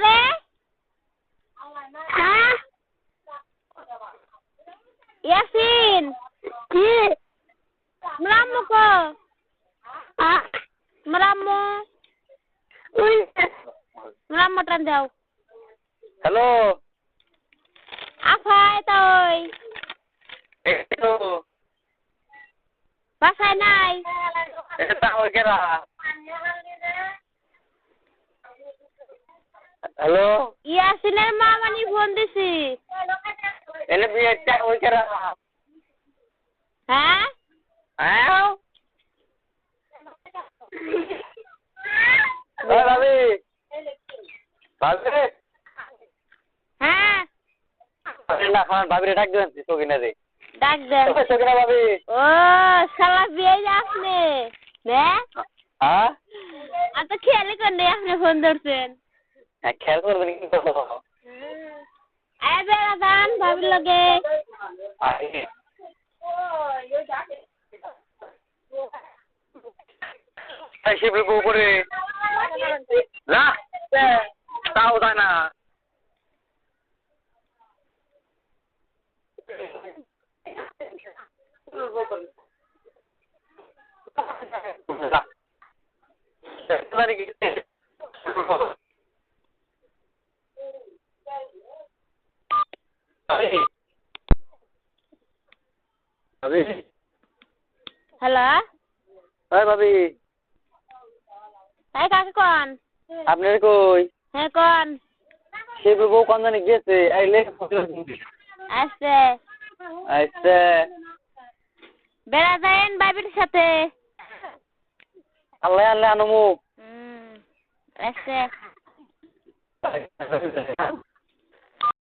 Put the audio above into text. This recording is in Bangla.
bé hả? Yasin chị. Meramu ke ah meramu meramu terjauh halo apa itu itu bahasa nai tahu kira hello? Yasinir mama ni phone disi. এনে বিয়েটা ওই কেরা Ha? হ্যাঁ? ওই ভাবি। ভাবি? ভাবি না খান ভাবিরে ডাক দেন সকিনা রে Dak den. সকিনা ভাবি। Oh, salah biaya আপনি। ne? হ্যাঁ? Atau খেয়ালি করে আপনি ফোন ধরছেন। হ্যাঁ খেয়াল করবেন কিন্তু আয় বেড়া দান ভাবির লগে। আরে এই শিবলি বউ করে না। তাও দেয় না ভাবি। হ্যালো। ওই ভাবি। এই কাকে কন? আপনার কই? হ্যাঁ কন। শিবলি বউ কোন জানি গেছে আইলে আসছে আচ্ছা। বেড়া যায়েন বাবির সাথে। আল্লাহ আল্লাহ আনমু আসছে